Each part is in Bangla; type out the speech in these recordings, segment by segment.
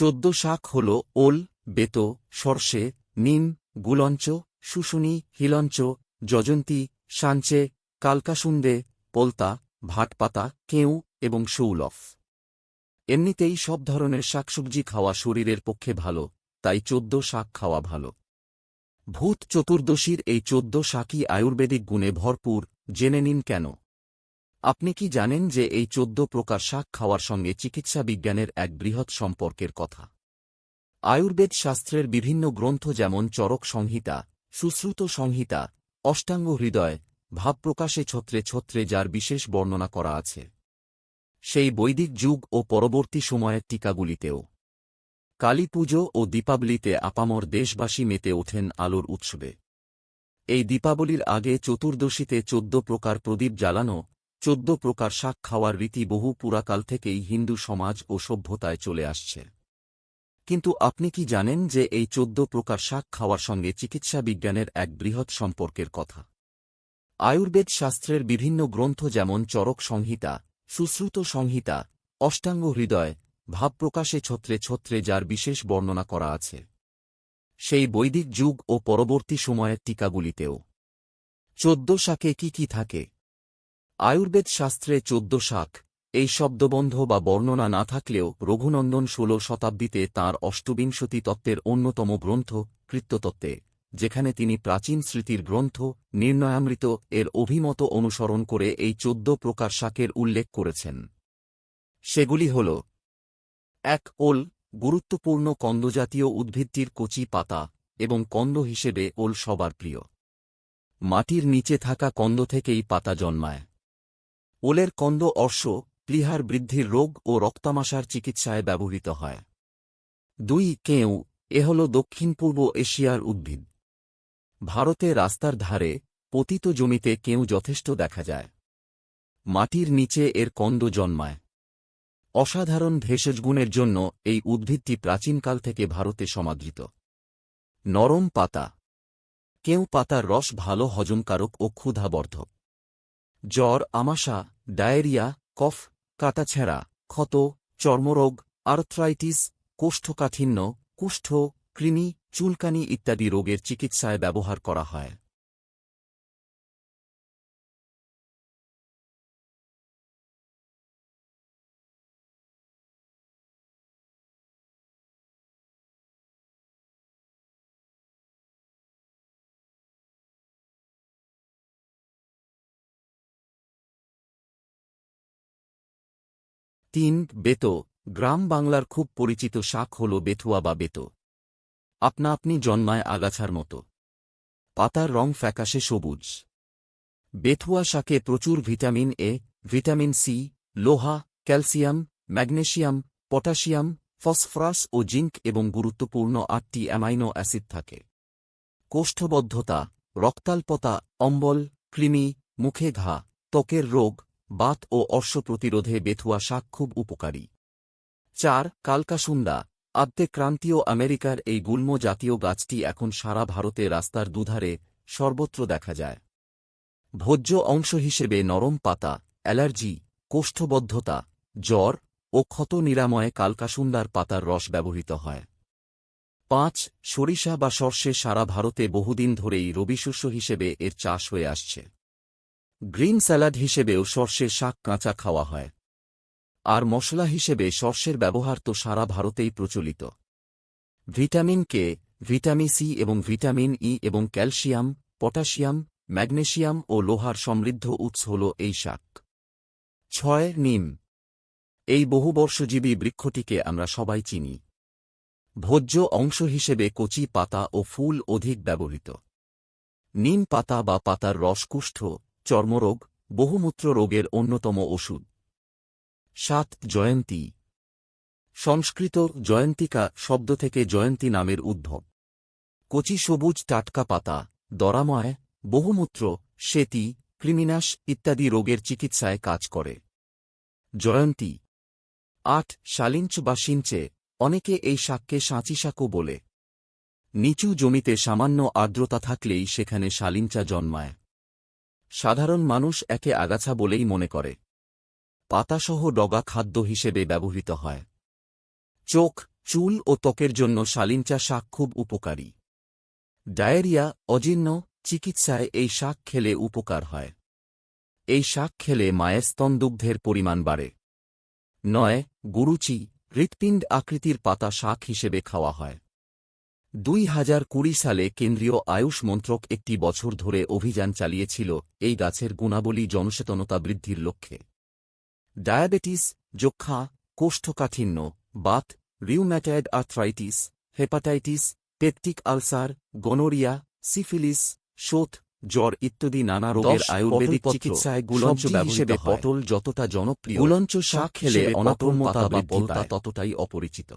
চোদ্দ শাক হল ওল, বেতো, সর্ষে, নিম, গুলঞ্চ, শুশুনি, হিলঞ্চ, যজন্তী, সাঞ্চে, কালকাসুন্দে, পোলতা, ভাটপাতা, কেউ এবং শৌলফ। এমনিতেই সব ধরনের শাকসবজি খাওয়া শরীরের পক্ষে ভালো, তাই চোদ্দ শাক খাওয়া ভালো। ভূত চতুর্দশীর এই চোদ্দ শাকই আয়ুর্বেদিক গুণে ভরপুর, জেনে নিন কেন। আপনি কি জানেন যে এই চোদ্দ প্রকার শাক খাওয়ার সঙ্গে চিকিৎসা বিজ্ঞানের এক বৃহৎ সম্পর্কের কথা? আয়ুর্বেদ শাস্ত্রের বিভিন্ন গ্রন্থ যেমন চরক সংহিতা, সুশ্রুত সংহিতা, অষ্টাঙ্গ হৃদয় ভাবপ্রকাশে ছত্রে ছত্রে যার বিশেষ বর্ণনা করা আছে। সেই বৈদিক যুগ ও পরবর্তী সময়ের টিকাগুলিতেও। কালী পুজো ও দীপাবলিতে আপামর দেশবাসী মেতে ওঠেন আলোর উৎসবে। এই দীপাবলির আগে চতুর্দশীতে চোদ্দ প্রকার প্রদীপ জ্বালানো চোদ্দ প্রকার শাক খাওয়ার রীতি বহু পুরাকাল থেকেই হিন্দু সমাজ ও সভ্যতায় চলে আসছে। কিন্তু আপনি কি জানেন যে এই চোদ্দ প্রকার শাক খাওয়ার সঙ্গে চিকিৎসা বিজ্ঞানের এক বৃহৎ সম্পর্কের কথা? আয়ুর্বেদ শাস্ত্রের বিভিন্ন গ্রন্থ যেমন চরক সংহিতা, সুশ্রুত সংহিতা, অষ্টাঙ্গ হৃদয় ভাবপ্রকাশে ছত্রে ছত্রে যার বিশেষ বর্ণনা করা আছে। সেই বৈদিক যুগ ও পরবর্তী সময়ের টিকাগুলিতেও। চোদ্দ শাকে কি কি থাকে? আয়ুর্বেদ শাস্ত্রে চোদ্দ শাক। এই শব্দবন্ধ বা বর্ণনা না থাকলেও রঘুনন্দন ষোল শতাব্দীতে তাঁর অষ্টবিংশতি তত্ত্বের অন্যতম গ্রন্থ কৃত্যতত্ত্বে, যেখানে তিনি প্রাচীন স্মৃতির গ্রন্থ নির্ণয়ামৃত এর অভিমত অনুসরণ করে এই চোদ্দ প্রকার শাকের উল্লেখ করেছেন। সেগুলি হল, এক, ওল, গুরুত্বপূর্ণ কন্দজাতীয় উদ্ভিদটির কচি পাতা এবং কন্দ হিসেবে ওল সবার প্রিয়। মাটির নিচে থাকা কন্দ থেকেই পাতা জন্মায়। ওলের কন্দ অর্শ প্লিহার বৃদ্ধির রোগ ও রক্তামাশার চিকিৎসায় ব্যবহৃত হয়। দুই কেউ, এ হল দক্ষিণ পূর্ব এশিয়ার উদ্ভিদ। ভারতে রাস্তার ধারে পতিত জমিতে কেউ যথেষ্ট দেখা যায়। মাটির নিচে এর কন্দ জন্মায়। অসাধারণ ভেষজগুণের জন্য এই উদ্ভিদটি প্রাচীনকাল থেকে ভারতে সমাদৃত। নরম পাতা। কেউ পাতার রস ভালো হজমকারক ও ক্ষুধাবর্ধক। জ্বর, আমাশা, ডায়েরিয়া, কফ কাটাছেঁড়া ক্ষত, চর্মরোগ, আর্থ্রাইটিস, কোষ্ঠকাঠিন্য, কুষ্ঠ, কৃমি, চুলকানি ইত্যাদি রোগের চিকিৎসায় ব্যবহার করা হয়। তিন, বেতো। গ্রাম বাংলার খুব পরিচিত শাক হল বেথুয়া বা বেতো। আপনা আপনি জন্মায় আগাছার মতো। পাতার রং ফ্যাকাশে সবুজ। বেথুয়া শাকে প্রচুর ভিটামিন এ, ভিটামিন সি, লোহা, ক্যালসিয়াম, ম্যাগনেশিয়াম, পটাশিয়াম, ফসফরাস ও জিঙ্ক এবং গুরুত্বপূর্ণ আটটি অ্যামাইনো অ্যাসিড থাকে। কোষ্ঠবদ্ধতা, রক্তাল্পতা, অম্বল, কৃমি, মুখে ঘা, ত্বকের রোগ বাত ও অর্শ প্রতিরোধে বেথুয়া শাক খুব উপকারী। চার কালকাসুন্দা আদ্যে ক্রান্তীয় আমেরিকার এই গুল্ম জাতীয় গাছটি এখন সারা ভারতে রাস্তার দুধারে সর্বত্র দেখা যায়। ভোজ্য অংশ হিসেবে নরম পাতা, অ্যালার্জি, কোষ্ঠবদ্ধতা, জ্বর ও ক্ষত নিরাময়ে কালকাসুন্দার পাতার রস ব্যবহৃত হয়। পাঁচ, সরিষা বা সর্ষে সারা ভারতে বহুদিন ধরেই রবিশস্য হিসেবে এর চাষ হয়ে আসছে। গ্রিন স্যালাড হিসেবেও সর্ষের শাক কাঁচা খাওয়া হয়। আর মশলা হিসেবে সর্ষের ব্যবহার তো সারা ভারতেই প্রচলিত। ভিটামিন কে, ভিটামিন সি এবং ভিটামিন ই এবং ক্যালসিয়াম, পটাশিয়াম, ম্যাগনেশিয়াম ও লোহার সমৃদ্ধ উৎস হল এই শাক। ছয়, নিম। এই বহুবর্ষজীবী বৃক্ষটিকে আমরা সবাই চিনি। ভোজ্য অংশ হিসেবে কচি পাতা ও ফুল অধিক ব্যবহৃত। নিম পাতা বা পাতার রস কুষ্ঠ চর্মরোগ, বহুমূত্র রোগের অন্যতম ওষুধ। সাত, জয়ন্তী। সংস্কৃত জয়ন্তিকা শব্দ থেকে জয়ন্তী নামের উদ্ভব। কচি সবুজ টাটকা পাতা, দরাময়, বহুমূত্র শ্বেতি কৃমিনাশ ইত্যাদি রোগের চিকিৎসায় কাজ করে। জয়ন্তী। আট শালিঞ্চ বা সিঞ্চে অনেকে এই শাককে সাঁচি শাকও বলে। নিচু জমিতে সামান্য আর্দ্রতা থাকলেই সেখানে শালিঞ্চা জন্মায়। সাধারণ মানুষ একে আগাছা বলেই মনে করে। পাতাসহ ডগা খাদ্য হিসেবে ব্যবহৃত হয়। চোখ, চুল ও ত্বকের জন্য শালিঞ্চা শাক খুব উপকারী। ডায়েরিয়া, অজীর্ণ, চিকিৎসায় এই শাক খেলে উপকার হয়। এই শাক খেলে মায়ের স্তনদুগ্ধের পরিমাণ বাড়ে। নয়, গুরুচি, হৃৎপিণ্ড আকৃতির পাতা শাক হিসেবে খাওয়া হয়। দুই হাজার কুড়ি সালে কেন্দ্রীয় আয়ুষ মন্ত্রক একটি বছর ধরে অভিযান চালিয়েছিল এই গাছের গুণাবলী জনসচেতনতা বৃদ্ধির লক্ষ্যে। ডায়াবেটিস যক্ষা কোষ্ঠকাঠিন্য Baat rheumatoid arthritis hepatitis peptic ulcer gonorrhoea syphilis শোথ জ্বর ইত্যাদি নানা রোগের আয়ুর্বেদিক চিকিৎসায় গুলঞ্চ হিসেবে পটল যতটা জনপ্রিয় গুলঞ্চ শাক খেলে অনাক্রম্যতা বা বলতা ততটাই অপরিচিত।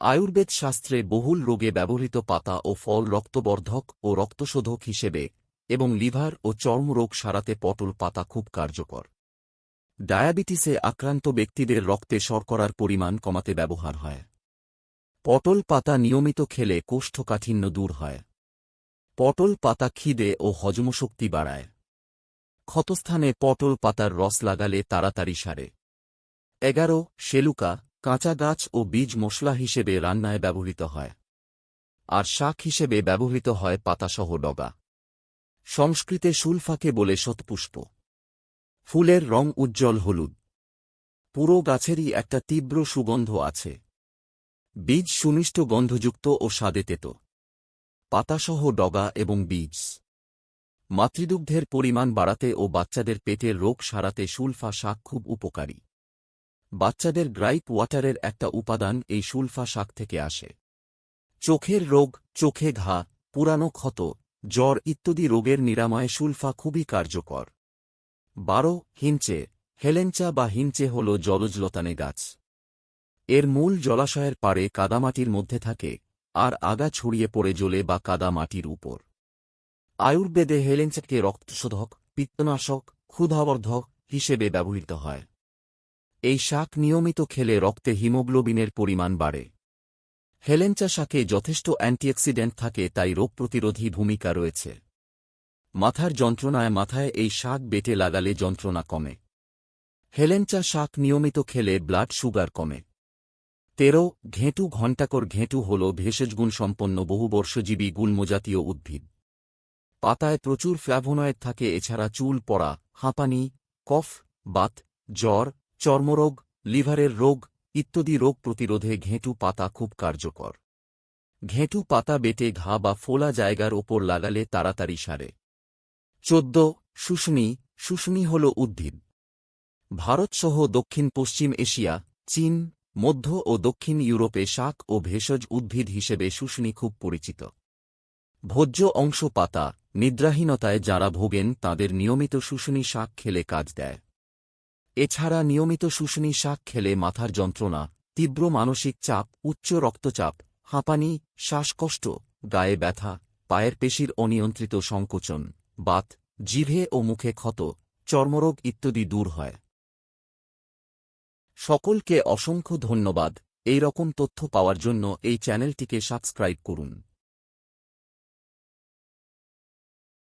আয়ুর্বেদ শাস্ত্রে বহুল রোগে ব্যবহৃত পাতা ও ফল রক্তবর্ধক ও রক্তশোধক হিসেবে এবং লিভার ও চর্মরোগ সারাতে পটল পাতা খুব কার্যকর। ডায়াবেটিসে আক্রান্ত ব্যক্তিদের রক্তে শর্করার পরিমাণ কমাতে ব্যবহার হয়। পটল পাতা নিয়মিত খেলে কোষ্ঠকাঠিন্য দূর হয়। পটল পাতা খিদে ও হজমশক্তি বাড়ায়। ক্ষতস্থানে পটল পাতার রস লাগালে তাড়াতাড়ি সারে। এগারো শেলুকা কাঁচা গাছ ও বীজ মশলা হিসেবে রান্নায় ব্যবহৃত হয়। আর শাক হিসেবে ব্যবহৃত হয় পাতাসহ ডগা। সংস্কৃতে শুলফাকে বলে শতপুষ্প। ফুলের রং উজ্জ্বল হলুদ। পুরো গাছেরই একটা তীব্র সুগন্ধ আছে। বীজ সুনিষ্ট গন্ধযুক্ত ও স্বাদে তেতো। পাতাসহ ডগা এবং বীজ। মাতৃদুগ্ধের পরিমাণ বাড়াতে ও বাচ্চাদের পেটের রোগ সারাতে সুলফা শাক খুব উপকারী। বাচ্চাদের গ্রাইপ ওয়াটারের একটা উপাদান এই সুলফা শাক থেকে আসে। চোখের রোগ, চোখে ঘা, পুরানো ক্ষত, জ্বর ইত্যাদি রোগের নিরাময়ে সুলফা খুবই কার্যকর। বারো হিঞ্চে হেলেঞ্চা বা হিঞ্চে হল জলজলতানে গাছ। এর মূল জলাশয়ের পাড়ে কাদামাটির মধ্যে থাকে, আর আগা ছড়িয়ে পড়ে জ্বলে বা কাদা মাটির উপর। আয়ুর্বেদে হেলেঞ্চাকে রক্তশোধক, পিত্তনাশক, ক্ষুধাবর্ধক হিসেবে ব্যবহৃত হয়। এই শাক নিয়মিত খেলে রক্তে হিমোগ্লোবিনের পরিমাণ বাড়ে। হেলেঞ্চা শাকে যথেষ্ট অ্যান্টিঅক্সিডেন্ট থাকে, তাই রোগ প্রতিরোধী ভূমিকা রয়েছে। মাথার যন্ত্রণায় মাথায় এই শাক বেটে লাগালে যন্ত্রণা কমে। হেলেঞ্চা শাক নিয়মিত খেলে ব্লাড সুগার কমে। তেরো, ঘেঁটু ঘণ্টাকর ঘেঁটু হল ভেষজগুণ সম্পন্ন বহুবর্ষজীবী গুল্মজাতীয় উদ্ভিদ। পাতায় প্রচুর ফ্ল্যাভোনয়েড থাকে, এছাড়া চুল পড়া, হাঁপানি, কফ, বাত, জ্বর চর্মরোগ, লিভারের রোগ, ইত্যাদি রোগ প্রতিরোধে ঘেঁটু পাতা খুব কার্যকর। ঘেঁটু পাতা বেটে ঘা বা ফোলা জায়গার ওপর লাগালে তাড়াতাড়ি সারে। চোদ্দ শুষ্নি শুষ্নি হল উদ্ভিদ। ভারতসহ দক্ষিণ পশ্চিম এশিয়া, চীন, মধ্য ও দক্ষিণ ইউরোপে শাক ও ভেষজ উদ্ভিদ হিসেবে শুষ্নি খুব পরিচিত। ভোজ্য অংশ পাতা, নিদ্রাহীনতায় যাঁরা ভোগেন তাদের নিয়মিত শুষ্নি শাক খেলে কাজ দেয়। এছাড়া নিয়মিত শুষ্নি শাক খেলে মাথার যন্ত্রণা, তীব্র মানসিক চাপ, উচ্চ রক্তচাপ, হাঁপানি, শ্বাসকষ্ট, গায়ে ব্যথা, পায়ের পেশির অনিয়ন্ত্রিত সংকোচন, বাত, জিভে ও মুখে ক্ষত, চর্মরোগ ইত্যাদি দূর হয়। সকলকে অসংখ্য ধন্যবাদ। এই রকম তথ্য পাওয়ার জন্য এই চ্যানেলটিকে সাবস্ক্রাইব করুন।